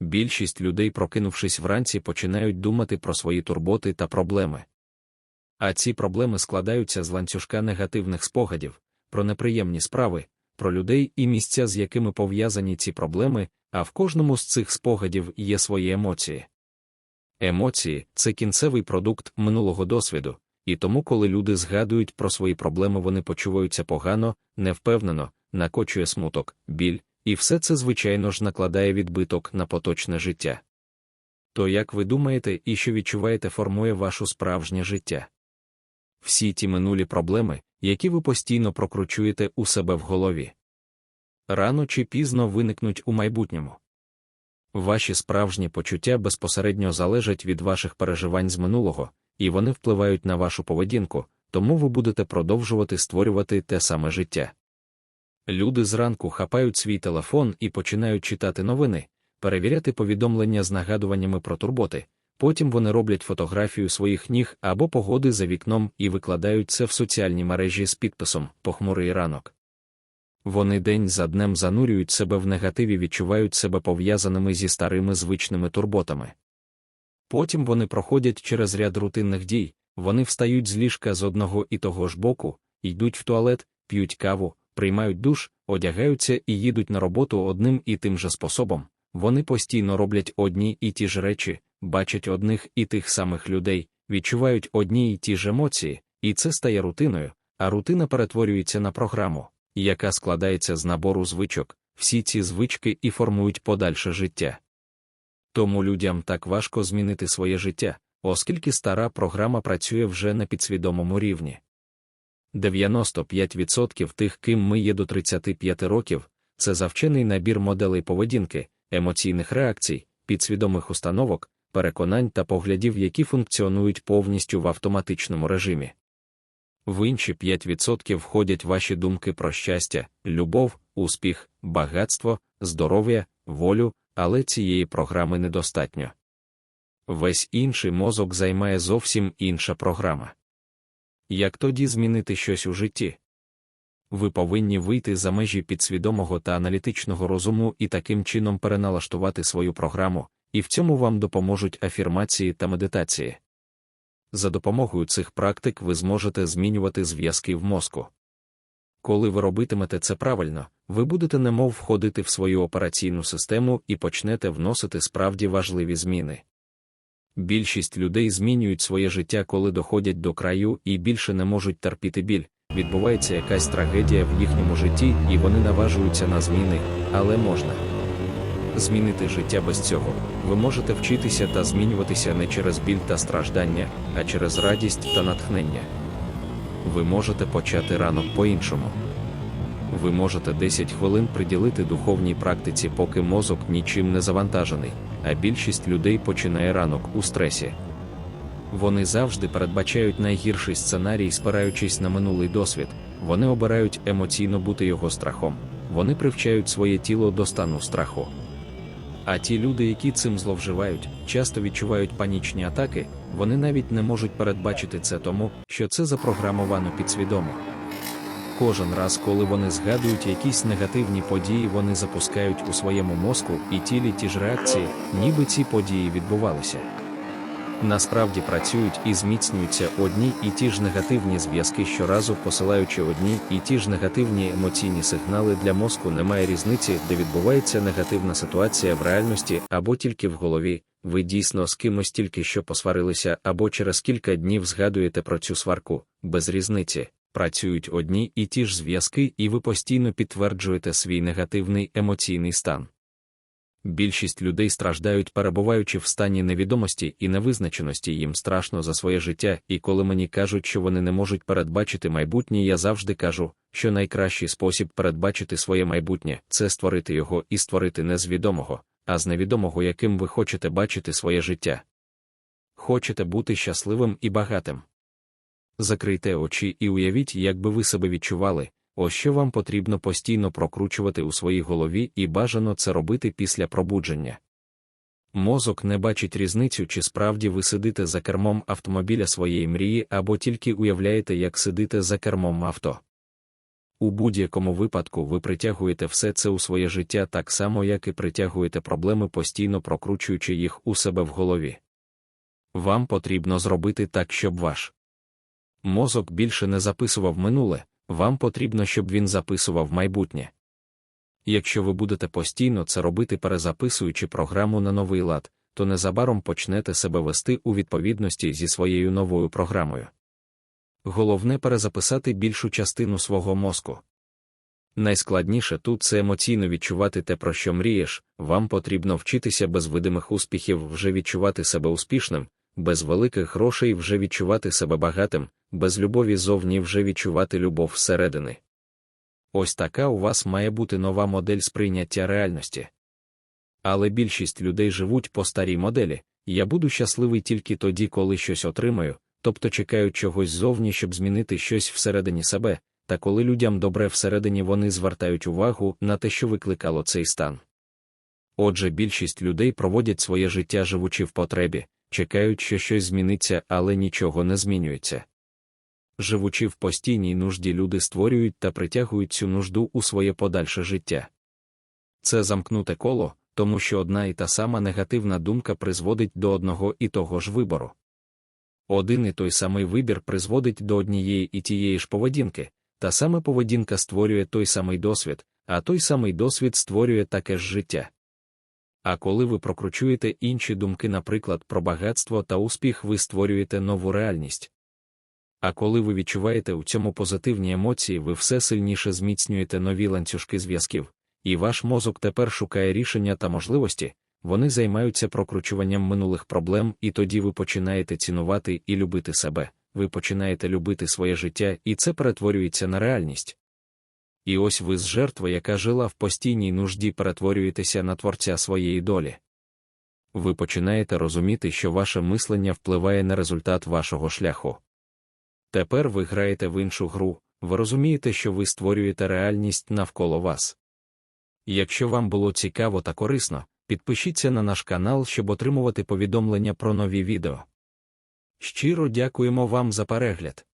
Більшість людей, прокинувшись вранці, починають думати про свої турботи та проблеми. А ці проблеми складаються з ланцюжка негативних спогадів, про неприємні справи, про людей і місця, з якими пов'язані ці проблеми, а в кожному з цих спогадів є свої емоції. Емоції це кінцевий продукт минулого досвіду, і тому, коли люди згадують про свої проблеми, вони почуваються погано, невпевнено, накочує смуток, біль, і все це, звичайно ж, накладає відбиток на поточне життя. То як ви думаєте і що відчуваєте, формує ваше справжнє життя? Всі ті минулі проблеми, які ви постійно прокручуєте у себе в голові. Рано чи пізно виникнуть у майбутньому. Ваші справжні почуття безпосередньо залежать від ваших переживань з минулого, і вони впливають на вашу поведінку, тому ви будете продовжувати створювати те саме життя. Люди зранку хапають свій телефон і починають читати новини, перевіряти повідомлення з нагадуваннями про турботи, потім вони роблять фотографію своїх ніг або погоди за вікном і викладають це в соціальні мережі з підписом Похмурий ранок. Вони день за днем занурюють себе в негативі, відчувають себе пов'язаними зі старими звичними турботами. Потім вони проходять через ряд рутинних дій, вони встають з ліжка з одного і того ж боку, йдуть в туалет, п'ють каву, приймають душ, одягаються і їдуть на роботу одним і тим же способом. Вони постійно роблять одні і ті ж речі, бачать одних і тих самих людей, відчувають одні і ті ж емоції, і це стає рутиною, а рутина перетворюється на програму, яка складається з набору звичок, всі ці звички і формують подальше життя. Тому людям так важко змінити своє життя, оскільки стара програма працює вже на підсвідомому рівні. 95% тих, ким ми є до 35 років, це завчений набір моделей поведінки, емоційних реакцій, підсвідомих установок, переконань та поглядів, які функціонують повністю в автоматичному режимі. В інші 5% входять ваші думки про щастя, любов, успіх, багатство, здоров'я, волю, але цієї програми недостатньо. Весь інший мозок займає зовсім інша програма. Як тоді змінити щось у житті? Ви повинні вийти за межі підсвідомого та аналітичного розуму і таким чином переналаштувати свою програму, і в цьому вам допоможуть афірмації та медитації. За допомогою цих практик ви зможете змінювати зв'язки в мозку. Коли ви робитимете це правильно, ви будете немов входити в свою операційну систему і почнете вносити справді важливі зміни. Більшість людей змінюють своє життя, коли доходять до краю і більше не можуть терпіти біль. Відбувається якась трагедія в їхньому житті, і вони наважуються на зміни, але можна змінити життя без цього. Ви можете вчитися та змінюватися не через біль та страждання, а через радість та натхнення. Ви можете почати ранок по-іншому. Ви можете 10 хвилин приділити духовній практиці, поки мозок нічим не завантажений, а більшість людей починає ранок у стресі. Вони завжди передбачають найгірший сценарій, спираючись на минулий досвід, вони обирають емоційно бути його страхом, вони привчають своє тіло до стану страху. А ті люди, які цим зловживають, часто відчувають панічні атаки, вони навіть не можуть передбачити це тому, що це запрограмовано підсвідомо. Кожен раз, коли вони згадують якісь негативні події, вони запускають у своєму мозку і тілі ті ж реакції, ніби ці події відбувалися насправді працюють і зміцнюються одні і ті ж негативні зв'язки щоразу, посилаючи одні і ті ж негативні емоційні сигнали для мозку, немає різниці, де відбувається негативна ситуація в реальності або тільки в голові. Ви дійсно з кимось тільки що посварилися, або через кілька днів згадуєте про цю сварку, без різниці. Працюють одні і ті ж зв'язки, і ви постійно підтверджуєте свій негативний емоційний стан. Більшість людей страждають, перебуваючи в стані невідомості і невизначеності, їм страшно за своє життя, і коли мені кажуть, що вони не можуть передбачити майбутнє, я завжди кажу, що найкращий спосіб передбачити своє майбутнє це створити його і створити не з відомого, а з невідомого, яким ви хочете бачити своє життя. Хочете бути щасливим і багатим. Закрийте очі і уявіть, як би ви себе відчували, Ось що вам потрібно постійно прокручувати у своїй голові і бажано це робити після пробудження. Мозок не бачить різницю, чи справді ви сидите за кермом автомобіля своєї мрії або тільки уявляєте, як сидите за кермом авто. У будь-якому випадку ви притягуєте все це у своє життя так само, як і притягуєте проблеми, постійно прокручуючи їх у себе в голові. Вам потрібно зробити так, щоб ваш мозок більше не записував минуле, вам потрібно, щоб він записував майбутнє. Якщо ви будете постійно це робити, перезаписуючи програму на новий лад, то незабаром почнете себе вести у відповідності зі своєю новою програмою. Головне перезаписати більшу частину свого мозку. Найскладніше тут це емоційно відчувати те, про що мрієш, вам потрібно вчитися без видимих успіхів вже відчувати себе успішним, без великих грошей вже відчувати себе багатим, без любові зовні вже відчувати любов всередини. Ось така у вас має бути нова модель сприйняття реальності. Але більшість людей живуть по старій моделі, я буду щасливий тільки тоді, коли щось отримаю, тобто чекають чогось зовні, щоб змінити щось всередині себе, та коли людям добре всередині вони звертають увагу на те, що викликало цей стан. Отже, більшість людей проводять своє життя живучи в потребі, чекають, що щось зміниться, але нічого не змінюється. Живучи в постійній нужді, люди створюють та притягують цю нужду у своє подальше життя. Це замкнуте коло, тому що одна і та сама негативна думка призводить до одного і того ж вибору. Один і той самий вибір призводить до однієї і тієї ж поведінки, та саме поведінка створює той самий досвід, а той самий досвід створює таке ж життя. А коли ви прокручуєте інші думки, наприклад, про багатство та успіх, ви створюєте нову реальність. А коли ви відчуваєте у цьому позитивні емоції, ви все сильніше зміцнюєте нові ланцюжки зв'язків, і ваш мозок тепер шукає рішення та можливості, вони займаються прокручуванням минулих проблем, і тоді ви починаєте цінувати і любити себе, ви починаєте любити своє життя, і це перетворюється на реальність. І ось ви з жертви, яка жила в постійній нужді, перетворюєтеся на творця своєї долі. Ви починаєте розуміти, що ваше мислення впливає на результат вашого шляху. Тепер ви граєте в іншу гру, ви розумієте, що ви створюєте реальність навколо вас. Якщо вам було цікаво та корисно, підпишіться на наш канал, щоб отримувати повідомлення про нові відео. Щиро дякуємо вам за перегляд.